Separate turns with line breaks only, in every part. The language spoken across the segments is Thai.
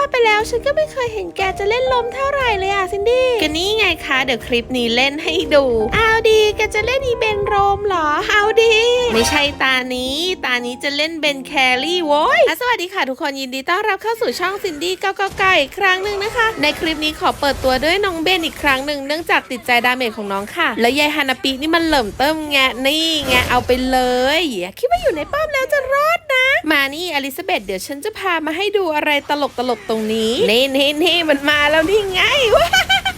ว่าไปแล้วฉันก็ไม่เคยเห็นแกจะเล่นลมเท่าไหร่เลยอะซินดี้ก็นี่ไงคะเดี๋ยวคลิปนี้เล่นให้ดูเอาดีแกจะเล่นอีเบนโรมเหรอเอาดีไม่ใช่ตานี้ ตานี้จะเล่นเบนแครี่โว้ยอะสวัสดีค่ะทุกคนยินดีต้อนรับเข้าสู่ช่องซินดี้999อีกครั้งหนึ่งนะคะ ในคลิปนี้ขอเปิดตัวด้วยน้องเบนอีกครั้งหนึ่งเนื่องจากติดใจดาเมจของน้องค่ะ และยายฮานาปินี่มันเหลิ่มเติมแงะนี่ไงเอาไปเลยอย่าคิดว่าอยู่ในป้อมแล้วจะรอดนะ มานี่อลิซาเบธเดี๋ยวฉันจะพามาให้ดูอะไรตลกตลกๆตรงนี้นี่นี่นี่มันมาแล้วนี่ไง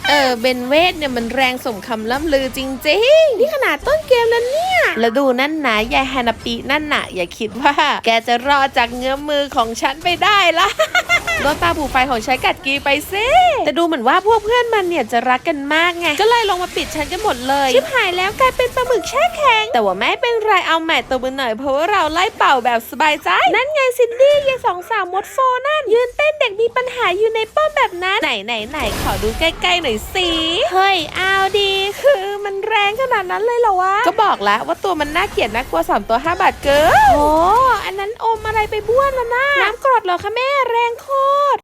เออเบนเวทเนี่ยมันแรงสมคำล่ำลือจริงๆ นี่ขนาดต้นเกมแล้วเนี่ย แล้วดูนั่นนะยายฮานาปินั่นน่ะ อย่าคิดว่า แกจะรอดจากเงื้อมือของฉันไปได้ละ โดนตาผูไฟของใช้กัดกีไปซิแต่ดูเหมือนว่าพวกเพื่อนมันเนี่ยจะรักกันมากไง ก็เลยลงมาปิดฉันกันหมดเลยชิบหายแล้วกลายเป็นปลาหมึกแช่แข็ง แต่ว่าไม่เป็นไรเอาแมตตัวมือหน่อยเพราะว่าเราไล่เป่าแบบสบายใจ นั่นไงซินดี้ยายสองสาวมดโฟนั่น ยืนเต้นเด็กมีปัญหาอยู่ในป้อมแบบนั้นไหนไหนไหนขอดูใกล้ๆหน่อยสิเฮ้ยเอาดีคือมันแรงขนาดนั้นเลยเหรอวะก็บอกแล้วว่าตัวมันน่าเกลียดน่ากลัวสามตัวห้าบาทเกินโอ้อันนั้นอมอะไรไปบ้วนแล้วนะน้ำกรดเหรอคะแม่แรงโคตด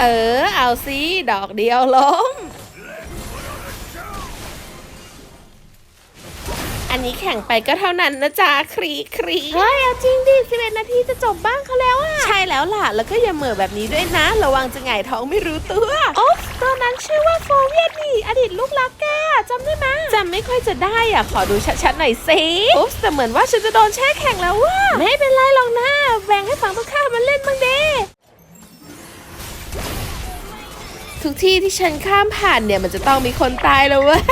เออ เอาสิ ดอกเดียวล้ม อันนี้แข่งไปก็เท่านั้นนะจ๊ะครีครีเฮ้ยเอาจริงดิ11นาทีจะจบบ้างเขาแล้วอะใช่แล้วล่ะ แล้วก็อย่าเหม่อแบบนี้ด้วยนะ ระวังจะหงายท้องไม่รู้ตัวโอ๊ตัวนั้นชื่อว่าโฟเวียนนี่ อดีตลูกรักแกจำได้ไหมจำไม่ค่อยจะได้อะ ขอดูชัดๆหน่อยสิอุ๊บแต่เหมือนว่าฉันจะโดนแช่แข็งแล้วว่ะไม่เป็นไรหรอกนะแบ่งให้ฝั่งตรงข้ามมันเล่นบ้างเด้ทุกที่ที่ฉันข้ามผ่านเนี่ยมันจะต้องมีคนตายแล้วเว้ย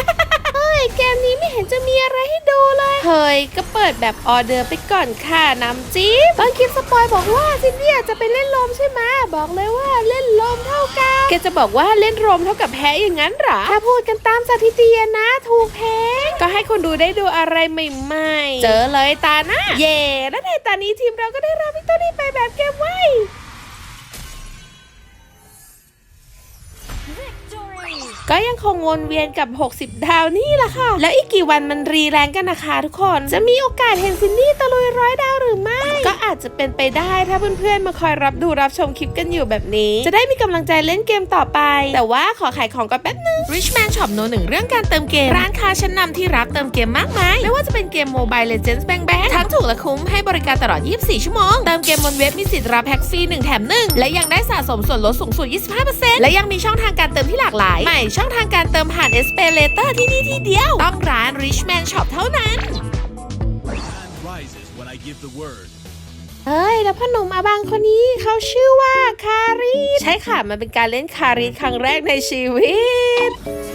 เฮ้ยเกมนี้ไม่เห็นจะมีอะไรให้ดูเลยเฮ้ยก็เปิดแบบออเดอร์ไปก่อนค่ะน้ำจิ๊บตอนคลิปสปอยบอกว่าซินเดียจะไปเล่นลมใช่ไหมบอกเลยว่าเล่นลมเท่ากันแกจะบอกว่าเล่นลมเท่ากับแพ้อย่างนั้นเหรอถ้าพูดกันตามสถิติอะนะ ถูกแพ้ก็ให้คนดูได้ดูอะไรใหม่ๆ เจอเลยตาหน้าเย่และในตานี้ทีมเราก็ได้รับวิกตอรี่ไปแบบเกมไว ก็ยังคงวนเวียนกับ 60 ดาวนี่แหละค่ะ แล้วอีกกี่วันมันรีแรงกันนะคะทุกคน จะมีโอกาสเห็นซินนี่ตะลุยร้อยดาวหรือไม่ ก็อาจจะเป็นไปได้ถ้าเพื่อนๆมาคอยรับดูรับชมคลิปกันอยู่แบบนี้ จะได้มีกำลังใจเล่นเกมต่อไป แต่ว่าขอขายของก่อนแป๊บนึง Richman Shop โนหนึ่งเรื่องการเติมเกม ร้านค้าชั้นนำที่รับเติมเกมมากมายไม่ว่าจะเป็นเกม Mobile Legends Bang Bang ทั้งถูกและคุ้มให้บริการตลอด 24 ชั่วโมง เติมเกมบนเว็บมีสิทธิ์รับแพ็กฟรี1แถม1และยังได้สะสมส่วนลดสูงสุด 25%และยังมีช่องทางการเติมที่หลากหลายใหม่ช่องทางการเติมผ่าน s p a y Later ที่นี่ที่เดียว ต้องร้าน Richman Shop เท่านั้น
Hand rises when I give the word.
เอ้ย แล้วพ่อหนุ่มอาบังคนนี้เขาชื่อว่าคารีใช่ค่ะ มันเป็นการเล่นคารีครั้งแรกในชีวิตอะ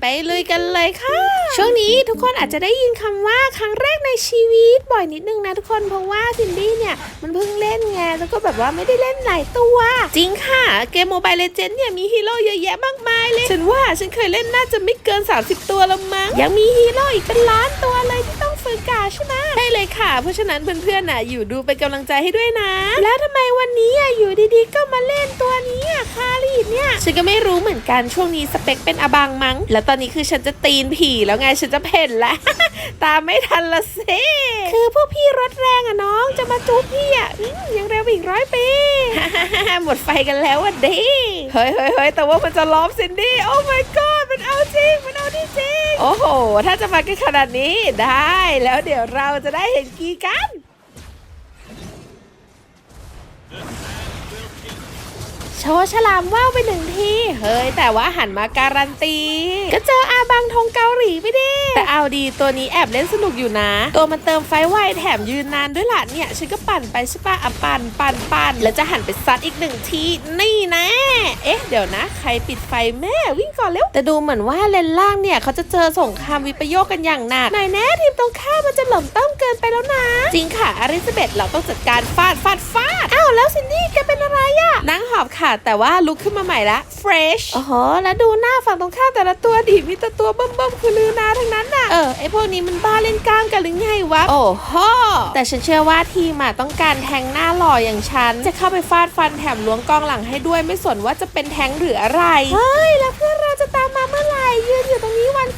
ไปลุยกันเลยค่ะ ช่วงนี้ทุกคนอาจจะได้ยินคำว่าครั้งแรกในชีวิตบ่อยนิดนึงนะทุกคนเพราะว่าซินดี้เนี่ยมันเพิ่งเล่นไงแล้วก็แบบว่าไม่ได้เล่นหลายตัว จริงค่ะ เกมโมบายเลเจนด์เนี่ยมีฮีโร่เยอะแยะมากมายเลย ฉันว่าฉันเคยเล่นน่าจะไม่เกิน 30 ตัวละมั้งยังมีฮีโร่อีกเป็นล้านตัวเลยที่ ต้องฝึกกาใช่ไหมใช่เลยค่ะ เพราะฉะนั้นเพื่อนๆน่ะอยู่ดูเป็นกำลังใจให้ด้วยนะ แล้วทำไมวันนี้อะอยู่ดีๆ ก็มาเล่นตัวนี้อะคารีดเนี่ยฉันก็ไม่รู้เหมือนกันช่วงนี้สเปคเป็นอบังมั้ง แล้วตอนนี้คือฉันจะตีนผีแล้วไงฉันจะเพ่นแล้วตามไม่ทันละสิคือพวกพี่รถแรงอะน้องจะมาจุ๊บพี่อะอืมยังเร็วอีกร้อยปีหมดไฟกันแล้วอะดิเฮ้ยเฮ้ยเฮ้ยแต่ว่ามันจะล้อมซินดี้โอ้ my god มันเอา จริงมันเอาที่จริง โอ้โห ถ้าจะมากันขนาดนี้ได้แล้วเดี๋ยวเราจะได้เห็นกีกัน โชว์ฉลามว่าวไปหนึ่งที เฮ้ย แต่ว่าหันมาการันตี ก็เจออาบังทงเกาหลีไปดิแต่เอาดีตัวนี้แอบเล่นสนุกอยู่นะ ตัวมันเติมไฟไวแถมยืนนานด้วยล่ะเนี่ย ฉันก็ปั่นไปใช่ปะอะปั่นปั่นปั่นแล้วจะหันไปซัดอีกหนึ่งที นี่นะ เอ๊ะ เดี๋ยวนะ ใครปิดไฟแม่วิ่งก่อนเร็ว แต่ดูเหมือนว่าเลนล่างเนี่ยเขาจะเจอสงครามวิปโยคกันอย่างหนักหน่อยแน่ทีมตรงข้ามมันจะหล่มต้มเกินไปแล้วนะ จริงค่ะอาริซาเบธเราต้องจัดการฟาดฟาดฟาดอ้าวแล้วซินดี้แกเป็นอะไร นั่งหอบค่ะ แต่ว่าลุกขึ้นมาใหม่ละ fresh โอ้โห แล้วดูหน้าฝั่งตรงข้ามแต่ละตัวดิมีแต่ตัวเบิ่มๆคือลือนาทั้งนั้นน่ะ เออ ไอพวกนี้มันบ้าเล่นกล้ามกันหรือไงวะ โอ้โห แต่ฉันเชื่อว่าทีมอะต้องการแทงหน้าหล่ออย่างฉัน จะเข้าไปฟาดฟันแถมล้วงกองหลังให้ด้วยไม่สนว่าจะเป็นแทงหรืออะไร เฮ้ย แล้วเพื่อนเราจะตามมาเมื่อไหร่ยืนอยู่ตรงนี้วันครึ่งและ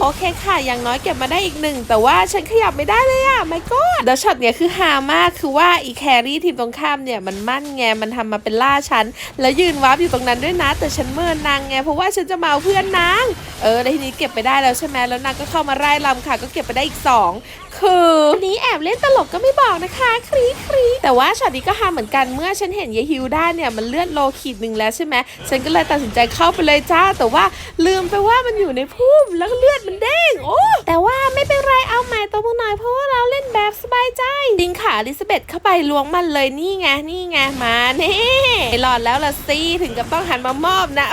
โอเคค่ะ อย่างน้อยเก็บมาได้อีกหนึ่ง แต่ว่าฉันขยับไม่ได้เลยอะไม่ก็เดยวช็อตเนี่ยคือฮามากคือว่าอีแครี่ทีมตรงข้ามเนี่ยมันมั่นไงมันทำมาเป็นล่าฉัน แล้วยืนวาร์ปอยู่ตรงนั้นด้วยนะ แต่ฉันเมินนางไงเพราะว่าฉันจะมาเอาเพื่อนนางเออแล้วทีนี้เก็บไปได้แล้วใช่ไหมแล้วนางก็เข้ามาไล่ลำค่ะ ก็เก็บไปได้อีกสองคืออันนี้แอบเล่นตลกก็ไม่บอกนะคะครีครีแต่ว่าช็อตนี้ก็ฮาเหมือนกันเมื่อฉันเห็นยายฮิวด้าเนี่ยมันเลือดโลขีดหนึ่งแล้วใช่ไหมฉันก็เลยตัดสินใจเข้าไปเลยจ้า แต่ว่าลืมไปว่ามันอยู่ในพุ่มแล้วเลือดมันเด้งโอ้แต่ว่าไม่เป็นไรเอาใหม่ตัวพวกหน่อยเพราะว่าเราเล่นแบบสบายใจดิงขาลิซาเบธเข้าไปล้วงมันเลยนี่ไงนี่ไงมาเน่หลอดแล้วละสิถึงกับต้องหันมามอบนะ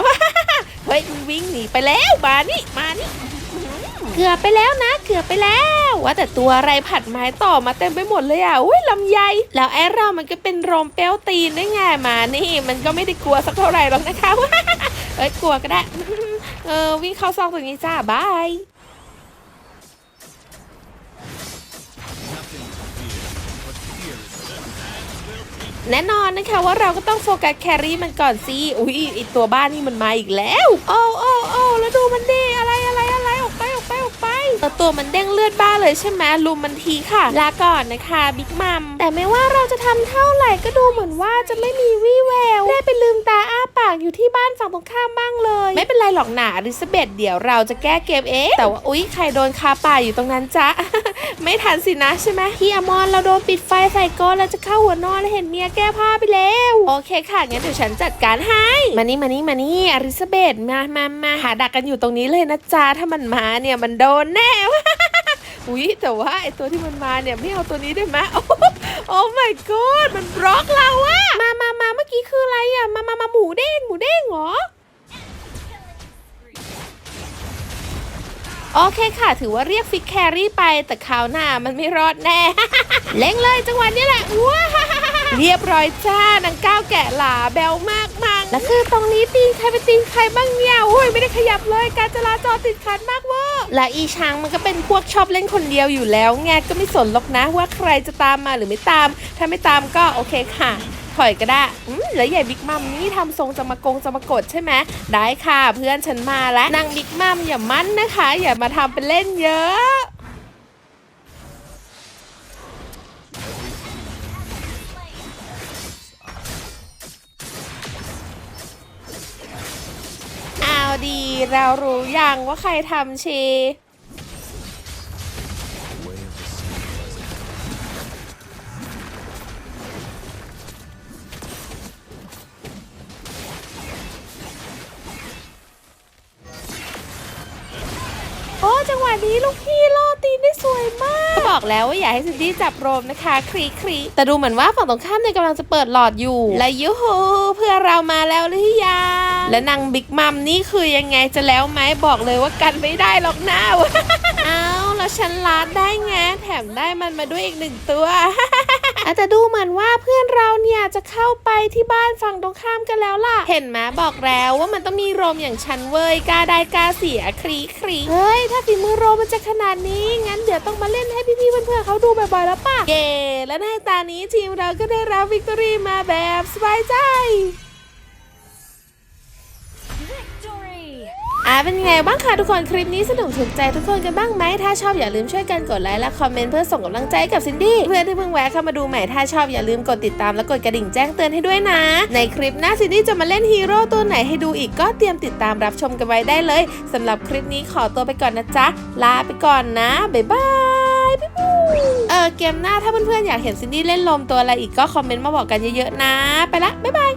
ฮ้ยมันวิ่งหนีไปแล้วมานี่มานี่เกือบไปแล้วนะ เกือบไปแล้วว่าแต่ตัวอะไรผัดไม้ต่อมาเต็มไปหมดเลยอะอุ้ยลำไยแล้วไอ้เรามันก็เป็นโรมเปรี้ยวตีนได้ไงมานี่ มันก็ไม่ได้กลัวสักเท่าไหร่หรอกนะคะเอ้ยกลัวก็ได้ เออวิ่งเข้าซอกตรงนี้จ้าบาย แน่นอนนะคะว่าเราก็ต้องโฟกัสแครี่มันก่อนสิ อุ้ยอีตัวบ้านนี่มันมาอีกแล้ว โอ้โอ้โอ้แล้วดูมันดีอะไร อกไปเอตัวมันเด้งเลือดบ้าเลยใช่ไหมลุมมันทีค่ะลาก่อนนะคะบิ๊กมัมแต่ไม่ว่าเราจะทำเท่าไหร่ก็ดูเหมือนว่าจะไม่มีวี่แววได้ไปลืมตาอ้าปากอยู่ที่บ้านฝั่งตรงข้ามบ้างเลย ไม่เป็นไรหรอกหนาอลิซาเบธเดี๋ยวเราจะแก้เกมเองแต่ว่าอุ๊ยใครโดนคาป่าอยู่ตรงนั้นจ๊ะไม่ทันสินะใช่ไหมพี่อมรเราโดนปิดไฟใส่ก้อนแล้วจะเข้าหัวนอนแล้วเห็นเมียแก้ผ้าไป แล้ว โอเคค่ะงั้นเดี๋ยวฉันจัดการให้ มานี่มานี่มานี่อลิซาเบธมามามาหาดักกันอยู่ตรงนี้เลยนะจ๊ะถ้ามันมาเนี่ยมันโดนแน่อุ๊ยแต่ว่าไอตัวที่มันมาเนี่ยไม่เอาตัวนี้ได้ไหมโอ้โอ้ my god มันบล็อกเราอะมามามาเมื่อกี้คืออะไรอะมามามาหมูเด้งหมูเด้งเหรอโอเคค่ะ ถือว่าเรียกฟิกแครี่ไปแต่คราวหน้ามันไม่รอดแน่ เล่งเลยจังหวะนี้แหละว้า เรียบร้อยจ้านางก้าวแกะหลาแบวมากมังแล้วคือตรงนี้ตีนใครไปตีนใครบ้างเนี่ยโอ้ยไม่ได้ขยับเลยการจราจรติดขัดมากเวอร์และอีช้างมันก็เป็นพวกชอบเล่นคนเดียวอยู่แล้วไงก็ไม่สนหรอกนะว่าใครจะตามมาหรือไม่ตาม ถ้าไม่ตามก็โอเคค่ะถอยก็ได้อืมแล้วใหญ่บิ๊กมัมนี่ทำทรงจะมากงจะมากดใช่ไหมได้ค่ะเพื่อนฉันมาแล้วนางบิ๊กมัมอย่ามั่นนะคะ อย่ามาทำเป็นเล่นเยอะ เรารู้ยังว่าใครทำชี โอ้ จังหวะนี้ลูกพี่ล่อตีนได้สวยมาก บอกแล้วว่าอย่าให้ซินดี้จับโรมนะคะครีครีแต่ดูเหมือนว่าฝั่งตรงข้ามเนี่ยกำลังจะเปิดหลอดอยู่ และยูฮูเพื่อเรามาแล้วหรือยังและนางบิ๊กมัมนี่คือยังไงจะแล้วไหมบอกเลยว่ากันไม่ได้หรอกหน้าเอาแล้วฉันลาดได้ไงแถมได้มันมาด้วยอีกหนึ่งตัว อาจจะดูเหมือนว่าเพื่อนเราเนี่ยจะเข้าไปที่บ้านฝั่งตรงข้ามกันแล้วล่ะ เห็นไหมบอกแล้วว่ามันต้องมีโรมอย่างฉันเว้ยกล้าได้กล้าเสียครีครีเฮ้ย ถ้าฝีมือโรมมันจะขนาดนี้ งั้นเดี๋ยวต้องมาเล่นให้พี่ๆเพื่อนๆเขาดูบ่อยๆแล้วป่ะ เย่และในตานี้ทีมเราก็ได้รับวิกตอรี่มาแบบสบายใจ อ่าเป็นไงบ้างคะทุกคนคลิปนี้สนุกถูกใจทุกคนกันบ้างไหมถ้าชอบอย่าลืมช่วยกันกดไลค์และคอมเมนต์เพื่อส่งกำลังใจกับซินดี้เพื่อนที่เพิ่งแวะเข้ามาดูใหม่ถ้าชอบอย่าลืมกดติดตามและกดกระดิ่งแจ้งเตือนให้ด้วยนะ ในคลิปหน้าซินดี้จะมาเล่นฮีโร่ตัวไหนให้ดูอีกก็เตรียมติดตามรับชมกันไว้ได้เลยสำหรับคลิปนี้ขอตัวไปก่อนนะจ๊ะลาไปก่อนนะบ๊ายบายบ๊ายบายเออเกมหน้าถ้าเพื่อนๆอยากเห็นซินดี้เล่นลมตัวอะไรอีกก็คอมเมนต์มาบอกกันเยอะๆนะ ไปละบ๊ายบาย